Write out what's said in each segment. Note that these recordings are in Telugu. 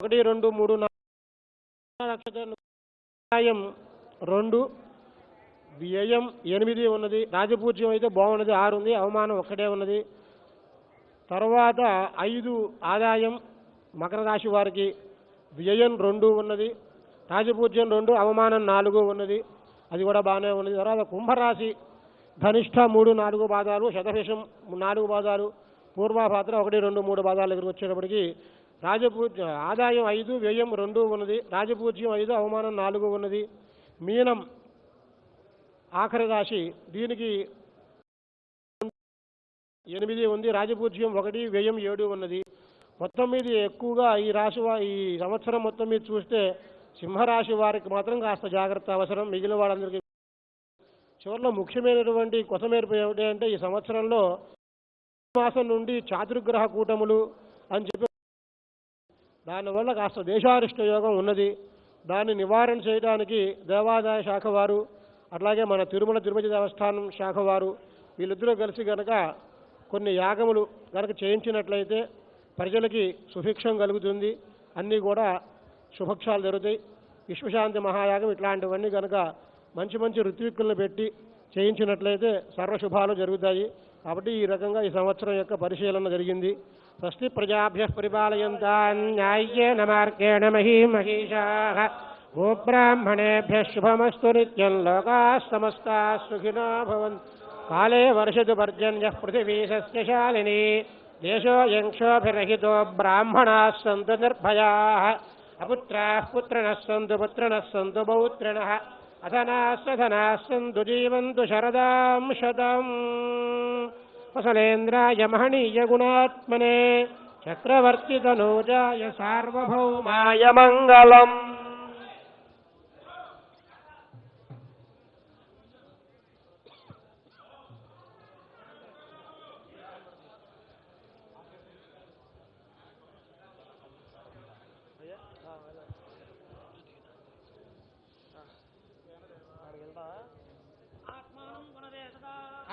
ఒకటి రెండు మూడు నాలుగు నక్షత్రం ఆదాయం రెండు వ్యయం ఎనిమిది ఉన్నది. రాజపూజ్యం అయితే బాగున్నది. ఆరు ఉంది. అవమానం ఒక్కటే ఉన్నది. తర్వాత ఐదు ఆదాయం మకర రాశి వారికి వ్యయం రెండు ఉన్నది. రాజపూజ్యం రెండు అవమానం నాలుగు ఉన్నది. అది కూడా బాగానే ఉన్నది. తర్వాత కుంభరాశి ధనిష్ట మూడు నాలుగు పాదాలు శతభిషం నాలుగు పాదాలు పూర్వాభాద్ర ఒకటి రెండు మూడు పాదాల దగ్గరికి వచ్చేటప్పటికి రాజపూజ్య ఆదాయం ఐదు వ్యయం రెండు ఉన్నది. రాజపూజ్యం ఐదు అవమానం నాలుగు ఉన్నది. మీనం ఆఖరి రాశి దీనికి ఎనిమిది ఉంది. రాజపూజ్యం ఒకటి వ్యయం ఏడు ఉన్నది. మొత్తం మీద ఎక్కువగా ఈ రాశి ఈ సంవత్సరం మొత్తం మీద చూస్తే సింహరాశి వారికి మాత్రం కాస్త జాగ్రత్త అవసరం. మిగిలిన వాళ్ళందరికీ చివరిలో ముఖ్యమైనటువంటి కొసమేర్పు ఏమిటి అంటే ఈ సంవత్సరంలో మాసం నుండి చాతుర్గ్రహ కూటములు అని చెప్పి దానివల్ల కాస్త దేశారిష్ట యోగం ఉన్నది. దాన్ని నివారణ చేయడానికి దేవాదాయ శాఖ వారు అట్లాగే మన తిరుమల తిరుపతి దేవస్థానం శాఖ వారు వీళ్ళిద్దరూ కలిసి కనుక కొన్ని యాగములు కనుక చేయించినట్లయితే ప్రజలకి సుభిక్షం కలుగుతుంది. అన్నీ కూడా శుభక్షాలు జరుగుతాయి. విశ్వశాంతి మహాయాగం ఇట్లాంటివన్నీ కనుక మంచి మంచి ఋత్విక్కులను పెట్టి చేయించినట్లయితే సర్వశుభాలు జరుగుతాయి. కాబట్టి ఈ రకంగా ఈ సంవత్సరం యొక్క పరిశీలన జరిగింది. స్వస్తి ప్రజాభ్య పరిపాలయంతాన్ న్యాయ్యేన మార్గేణ మహీమహీషా గోబ్రాహ్మణేభ్య శుభమస్తు నిత్యం లోకా సమస్తా సుఖినో భవన్ కాలే వర్షతు పర్జన్య పృథివీ సస్యశాలిని దేశోయం క్షోభిరహితో బ్రాహ్మణా సంతు నిర్భయా. అపుత్రా పుత్రిణः సంతు పుత్రిణः సంతు పౌత్రిణः అధనాస్సధనాः సంతు జీవంతు శరదాం శతం వసలేంద్రాయ మహనీయ గుణాత్మనే చక్రవర్తి తనూజాయ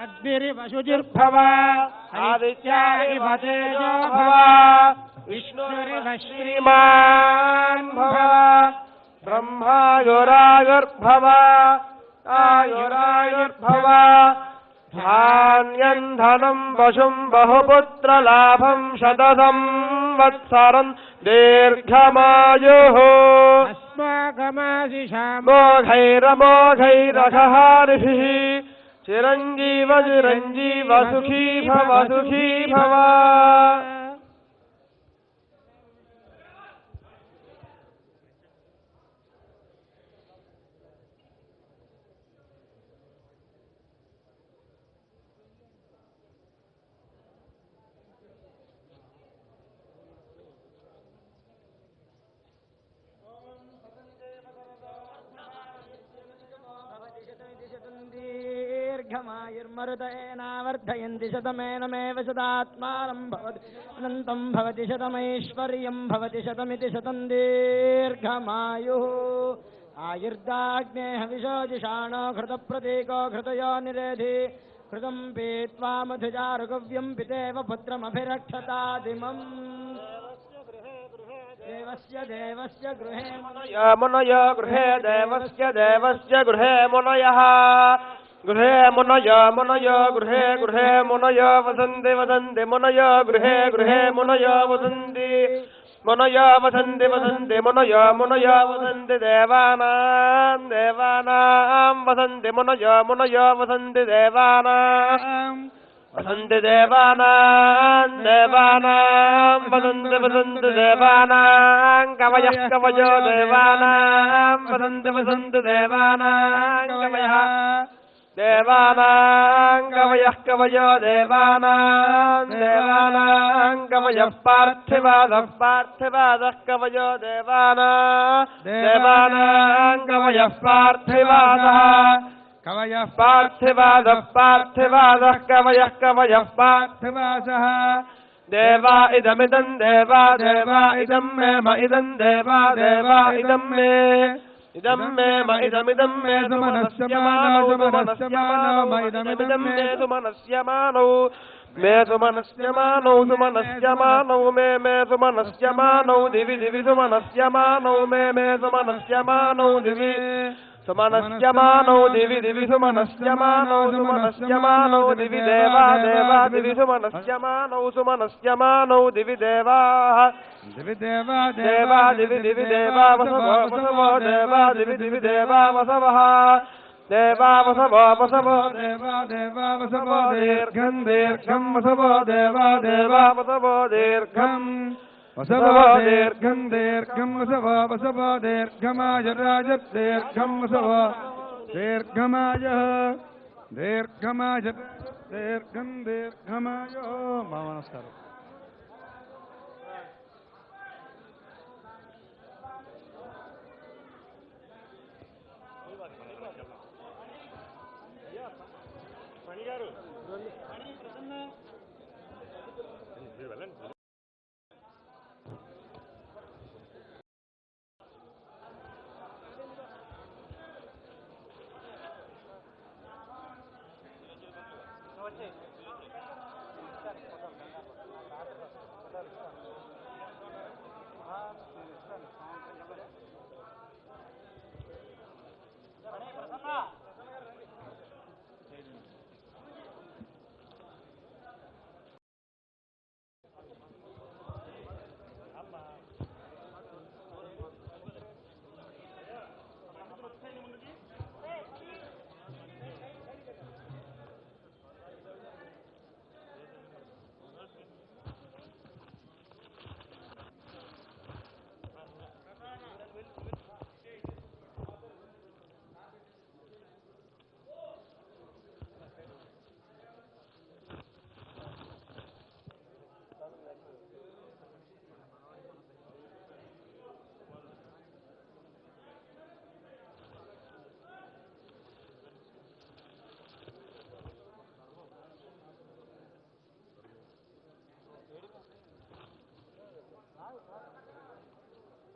अग्निरिवशुजिर्भव आदित्यारिवतेजो भव। विष्णुरिव श्रीमान् भव। ब्रह्मायुरायुर्भव। आयुरायुर्भव। धान्यम् धनम् वशुम् बहुपुत्रलाभम् शतसंवत्सरन् दीर्घमायुः। अस्माकमाशिषा मोघैरमोघैरघहारिभिः चिरञ्जीव चिरञ्जीव सुखी भव सुखी भव। شت مدا شتم شتمی شت دیر آی ہتھی نت مارکیم پیتے پتا گنیا گہ مسند وسندی منو گرہ گنو وسندی منو وسندی وسندی منجو منو وسندی دس من وسن وسندی وسند وسند وسنت گم کم پارتو کم کوت پارتواد کم کم پارتو دیکم می میو می Idam me, idam idam me, దివి దివి సుమనస్యమానౌ మే మే సుమనస్యమానౌ దివి సుమనస్యమానౌ దివి దివి సుమనస్యమానౌ సుమనస్యమానౌ దివి దేవా దేవా దివి సుమనస్యమానౌ సుమనస్యమానౌ దివి దేవా దివి దేవా దేవా దివి దివి దేవా వసవో వసవో దేవా దివి దివి దేవా వసవః దేవా వసవో వసవో దేవా దేవా వసవో దీర్ఘం దీర్ఘం వసవో దేవా దేవా وسوايركم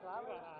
Wow.